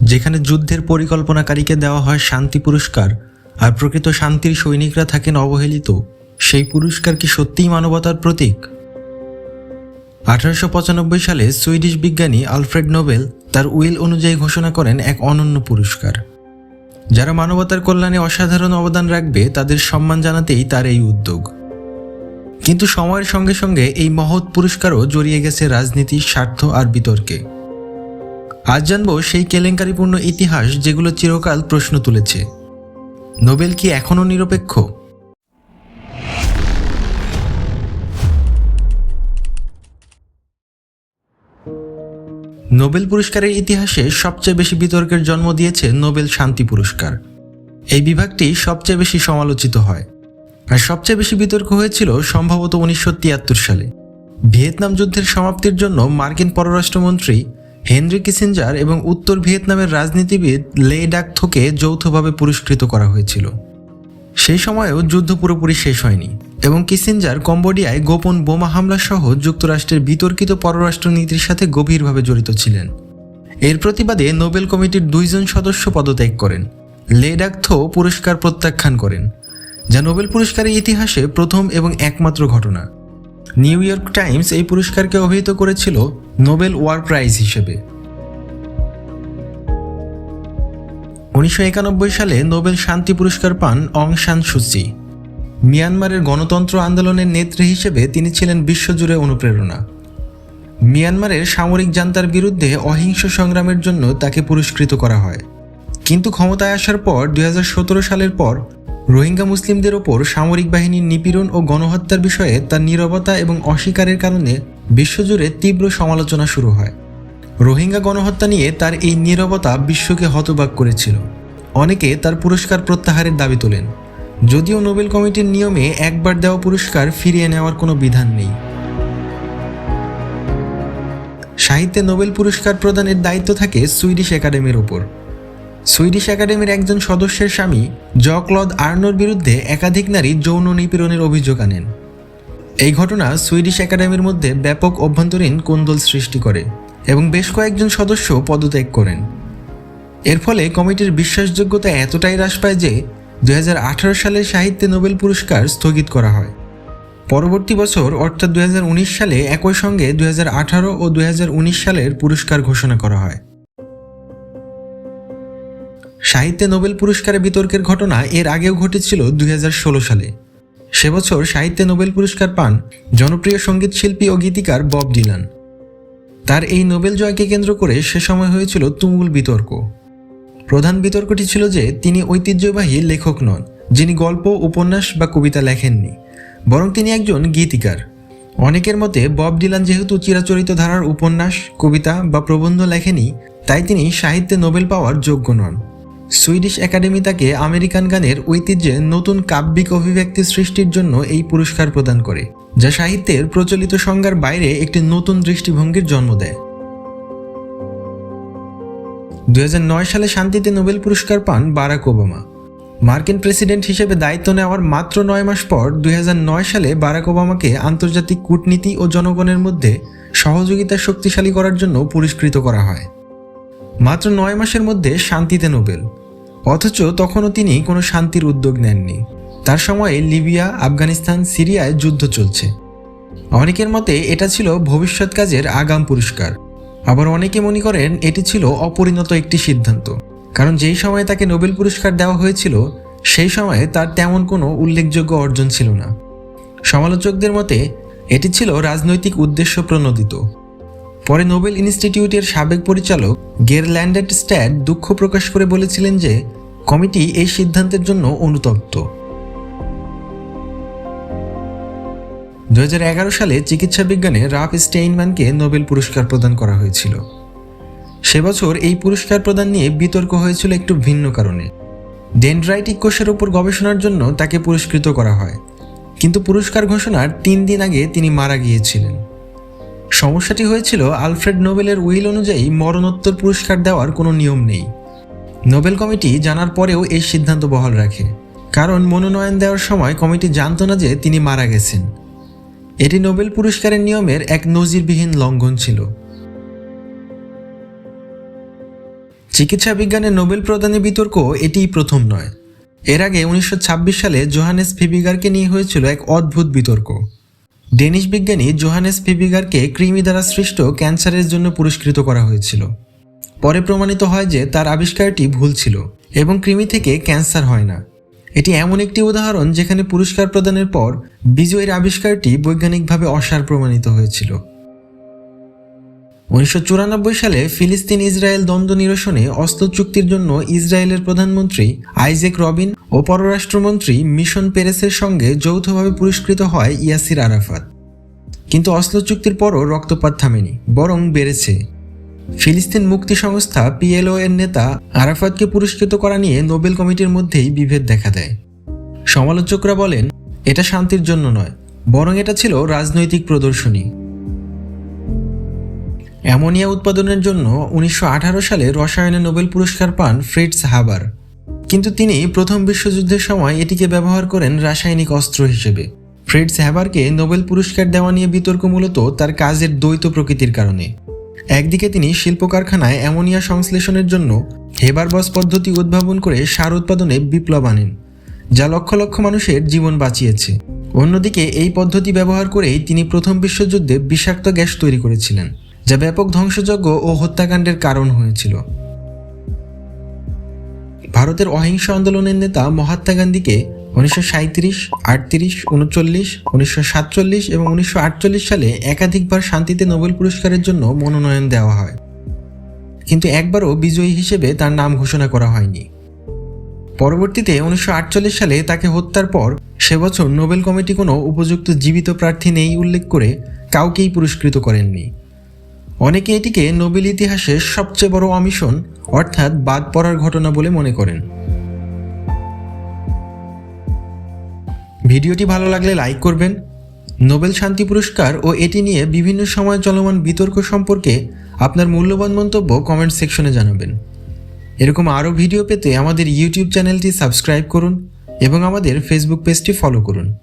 যেখানে যুদ্ধের পরিকল্পনাকারীকে দেওয়া হয় শান্তি পুরস্কার, আর প্রকৃত শান্তির সৈনিকরা থাকেন অবহেলিত, সেই পুরস্কার কি সত্যিই মানবতার প্রতীক? আঠারোশো পঁচানব্বই সালে সুইডিশ বিজ্ঞানী আলফ্রেড নোবেল তার উইল অনুযায়ী ঘোষণা করেন এক অনন্য পুরস্কার। যারা মানবতার কল্যাণে অসাধারণ অবদান রাখবে, তাদের সম্মান জানাতেই তার এই উদ্যোগ। কিন্তু সময়ের সঙ্গে সঙ্গে এই মহৎ পুরস্কারও জড়িয়ে গেছে রাজনীতি, স্বার্থ আর বিতর্কে। আজ জানব সেই কেলেঙ্কারিপূর্ণ ইতিহাস যেগুলো চিরকাল প্রশ্ন তুলেছে। নোবেল কি এখনও নিরপেক্ষ? নোবেল পুরস্কারের ইতিহাসে সবচেয়ে বেশি বিতর্কের জন্ম দিয়েছে নোবেল শান্তি পুরস্কার। এই বিভাগটি সবচেয়ে বেশি সমালোচিত হয়। আর সবচেয়ে বেশি বিতর্ক হয়েছিল সম্ভবত উনিশশো তিয়াত্তর সালে। ভিয়েতনাম যুদ্ধের সমাপ্তির জন্য মার্কিন পররাষ্ট্রমন্ত্রী হেনরি কিসিঞ্জার এবং উত্তর ভিয়েতনামের রাজনীতিবিদ লে ডাক থোকে যৌথভাবে পুরস্কৃত করা হয়েছিল। সেই সময়েও যুদ্ধ পুরোপুরি শেষ হয়নি এবং কিসিঞ্জার কম্বোডিয়ায় গোপন বোমা হামলা সহ যুক্তরাষ্ট্রের বিতর্কিত পররাষ্ট্রনীতির সাথে গভীরভাবে জড়িত ছিলেন। এর প্রতিবাদে নোবেল কমিটির দুইজন সদস্য পদত্যাগ করেন। লে ডাকথো পুরস্কার প্রত্যাখ্যান করেন, যা নোবেল পুরস্কারের ইতিহাসে প্রথম এবং একমাত্র ঘটনা। নিউ ইয়র্ক টাইমস এই পুরস্কারকে অভিহিত করেছিল নোবেল ওয়ার প্রাইজ হিসেবে। উনিশশো একানব্বই সালে নোবেল শান্তি পুরস্কার পান অং সান সুচি মিয়ানমারের গণতন্ত্র আন্দোলনের নেত্রী হিসেবে তিনি ছিলেন বিশ্বজুড়ে অনুপ্রেরণা। মিয়ানমারের সামরিক জান্তার বিরুদ্ধে অহিংস সংগ্রামের জন্য তাকে পুরস্কৃত করা হয়। কিন্তু ক্ষমতায় আসার পর দুই হাজার সতেরো সালের পর রোহিঙ্গা মুসলিমদের ওপর সামরিক বাহিনীর নিপীড়ন ও গণহত্যার বিষয়ে তার নীরবতা এবং অস্বীকারের কারণে বিশ্বজুড়ে তীব্র সমালোচনা শুরু হয়। রোহিঙ্গা গণহত্যা নিয়ে তার এই নীরবতা বিশ্বকে হতবাক করেছিল। অনেকে তার পুরস্কার প্রত্যাহারের দাবি তোলেন। যদিও নোবেল কমিটির নিয়মে একবার দেওয়া পুরস্কার ফিরিয়ে নেওয়ার কোনো বিধান নেই। সাহিত্যে নোবেল পুরস্কার প্রদানের দায়িত্ব থাকে সুইডিশ একাডেমির ওপর। সুইডিশ একাডেমির একজন সদস্যের স্বামী জক্লদ আর্নোর বিরুদ্ধে একাধিক নারী যৌন নিপীড়নের অভিযোগ আনেন। এই ঘটনা সুইডিশ একাডেমির মধ্যে ব্যাপক অভ্যন্তরীণ কোন্দল সৃষ্টি করে এবং বেশ কয়েকজন সদস্য পদত্যাগ করেন। এর ফলে কমিটির বিশ্বাসযোগ্যতা এতটাই হ্রাস পায় যে দু হাজার আঠারো সালে সাহিত্যে নোবেল পুরস্কার স্থগিত করা হয়। পরবর্তী বছর, অর্থাৎ দু হাজার উনিশ সালে একই সঙ্গে দু হাজার আঠারো ও দু হাজার উনিশ সালের পুরস্কার ঘোষণা করা হয়। সাহিত্যে নোবেল পুরস্কারে বিতর্কের ঘটনা এর আগেও ঘটেছিল দুই হাজার ষোলো সালে। সে বছর সাহিত্যে নোবেল পুরস্কার পান জনপ্রিয় সংগীত শিল্পী ও গীতিকার বব ডিলান। তার এই নোবেল জয়কে কেন্দ্র করে সে সময় হয়েছিল তুমুল বিতর্ক। প্রধান বিতর্কটি ছিল যে তিনি ঐতিহ্যবাহী লেখক নন, যিনি গল্প, উপন্যাস বা কবিতা লেখেননি, বরং তিনি একজন গীতিকার। অনেকের মতে বব ডিলান যেহেতু চিরাচরিত ধারার উপন্যাস, কবিতা বা প্রবন্ধ লেখেনি তাই তিনি সাহিত্যে নোবেল পাওয়ার যোগ্য নন। সুইডিশ একাডেমি তাকে আমেরিকান গানের ঐতিহ্যে নতুন কাব্যিক অভিব্যক্তি সৃষ্টির জন্য এই পুরস্কার প্রদান করে, যা সাহিত্যের প্রচলিত সংজ্ঞার বাইরে একটি নতুন দৃষ্টিভঙ্গির জন্ম দেয়। দুই হাজার নয় সালে শান্তিতে নোবেল পুরস্কার পান বারাক ওবামা। মার্কিন প্রেসিডেন্ট হিসেবে দায়িত্ব নেওয়ার মাত্র নয় মাস পর দুই হাজার নয় সালে বারাক ওবামাকে আন্তর্জাতিক কূটনীতি ও জনগণের মধ্যে সহযোগিতা শক্তিশালী করার জন্য পুরস্কৃত করা হয়। মাত্র নয় মাসের মধ্যে শান্তিতে নোবেল। অথচ তখনও তিনি কোনো শান্তির উদ্যোগ নেননি। তার সময়ে লিবিয়া, আফগানিস্তান, সিরিয়ায় যুদ্ধ চলছে। অনেকের মতে এটা ছিল ভবিষ্যৎ কাজের আগাম পুরস্কার। আবার অনেকে মনে করেন এটি ছিল অপরিণত একটি সিদ্ধান্ত। কারণ যেই সময়ে তাকে নোবেল পুরস্কার দেওয়া হয়েছিল, সেই সময়ে তার তেমন কোনো উল্লেখযোগ্য অর্জন ছিল না। সমালোচকদের মতে, এটি ছিল রাজনৈতিক উদ্দেশ্য প্রণোদিত। পরে নোবেল ইনস্টিটিউটের সাবেক পরিচালক গেরল্যান্ডেড স্ট্যাড দুঃখ প্রকাশ করে বলেছিলেন যে, কমিটি এই সিদ্ধান্তের জন্য অনুতপ্ত। দু হাজার এগারো সালে চিকিৎসা বিজ্ঞানে রাফ স্টেইনম্যানকে নোবেল পুরস্কার প্রদান করা হয়েছিল। সে বছর এই পুরস্কার প্রদান নিয়ে বিতর্ক হয়েছিল একটু ভিন্ন কারণে। ডেন্ড্রাইটিক কোষের উপর গবেষণার জন্য তাকে পুরস্কৃত করা হয়। কিন্তু পুরস্কার ঘোষণার তিন দিন আগে তিনি মারা গিয়েছিলেন। সমস্যাটি হয়েছিল আলফ্রেড নোবেলের উইল অনুযায়ী মরণোত্তর পুরস্কার দেওয়ার কোনো নিয়ম নেই। নোবেল কমিটি জানার পরেও এই সিদ্ধান্ত বহাল রাখে, কারণ মনোনয়ন দেওয়ার সময় কমিটি জানত না যে তিনি মারা গেছেন। এটি নোবেল পুরস্কারের নিয়মের এক নজিরবিহীন লঙ্ঘন ছিল। চিকিৎসা বিজ্ঞানে নোবেল প্রদানের বিতর্ক এটিই প্রথম নয়। এর আগে উনিশশো ছাব্বিশ সালে জোহানেস ফিবিগারকে নিয়ে হয়েছিল এক অদ্ভুত বিতর্ক। ডেনিশ বিজ্ঞানী জোহানেস ফিবিগারকে কৃমি দ্বারা সৃষ্ট ক্যান্সারের জন্য পুরস্কৃত করা হয়েছিল। পরে প্রমাণিত হয় যে তার আবিষ্কারটি ভুল ছিল এবং কৃমি থেকে ক্যান্সার হয় না। এটি এমন একটি উদাহরণ যেখানে পুরস্কার প্রদানের পর বিজয়ের আবিষ্কারটি বৈজ্ঞানিকভাবে অসার প্রমাণিত হয়েছিল। উনিশশো চুরানব্বই সালে ফিলিস্তিন ইসরায়েল দ্বন্দ্ব নিরসনে অস্ত্র চুক্তির জন্য ইসরায়েলের প্রধানমন্ত্রী আইজেক রবিন ও পররাষ্ট্রমন্ত্রী মিশন পেরেসের সঙ্গে যৌথভাবে পুরস্কৃত হয় ইয়াসির আরাফাত। কিন্তু অস্ত্র চুক্তির পরও রক্তপাত থামেনি, বরং বেড়েছে। ফিলিস্তিন মুক্তি সংস্থা পিএলও এর নেতা আরাফাতকে পুরস্কৃত করা নিয়ে নোবেল কমিটির মধ্যেই বিভেদ দেখা দেয়। সমালোচকরা বলেন, এটা শান্তির জন্য নয়, বরং এটা ছিল রাজনৈতিক প্রদর্শনী। অ্যামোনিয়া উৎপাদনের জন্য উনিশশো আঠারো সালে রসায়নে নোবেল পুরস্কার পান ফ্রিটস হাবার। কিন্তু তিনি প্রথম বিশ্বযুদ্ধের সময় এটিকে ব্যবহার করেন রাসায়নিক অস্ত্র হিসেবে। ফ্রিটস হ্যাবারকে নোবেল পুরস্কার দেওয়া নিয়ে বিতর্ক মূলত তার কাজের দ্বৈত প্রকৃতির কারণে। একদিকে তিনি শিল্প কারখানায় অ্যামোনিয়া সংশ্লেষণের জন্য হেবার বস পদ্ধতি উদ্ভাবন করে সার উৎপাদনে বিপ্লব আনেন, যা লক্ষ লক্ষ মানুষের জীবন বাঁচিয়েছে। অন্যদিকে এই পদ্ধতি ব্যবহার করেই তিনি প্রথম বিশ্বযুদ্ধে বিষাক্ত গ্যাস তৈরি করেছিলেন। যা ব্যাপক ধ্বংসযজ্ঞ ও হত্যাকাণ্ডের কারণ হয়েছিল। ভারতের অহিংস আন্দোলনের নেতা মহাত্মা গান্ধীকে উনিশশো সাঁত্রিশ আটত্রিশ, উনচল্লিশ, উনিশশো সাতচল্লিশ এবং উনিশশো আটচল্লিশ সালে একাধিকবার শান্তিতে নোবেল পুরস্কারের জন্য মনোনয়ন দেওয়া হয়। কিন্তু একবারও বিজয়ী হিসেবে তার নাম ঘোষণা করা হয়নি। পরবর্তীতে উনিশশো আটচল্লিশ সালে তাকে হত্যার পর সে বছর নোবেল কমিটি কোনো উপযুক্ত জীবিত প্রার্থী নেই উল্লেখ করে কাউকেই পুরস্কৃত করেননি। অনেকে এটিকে নোবেল ইতিহাসের সবচেয়ে বড় অমিশন, অর্থাৎ বাদ পড়ার ঘটনা বলে মনে করেন। ভিডিওটি ভালো লাগলে লাইক করবেন। নোবেল শান্তি পুরস্কার ও এটি নিয়ে বিভিন্ন সময় চলমান বিতর্ক সম্পর্কে আপনার মূল্যবান মন্তব্য কমেন্ট সেকশনে জানাবেন। এরকম আরও ভিডিও পেতে আমাদের ইউটিউব চ্যানেলটি সাবস্ক্রাইব করুন এবং আমাদের ফেসবুক পেজটি ফলো করুন।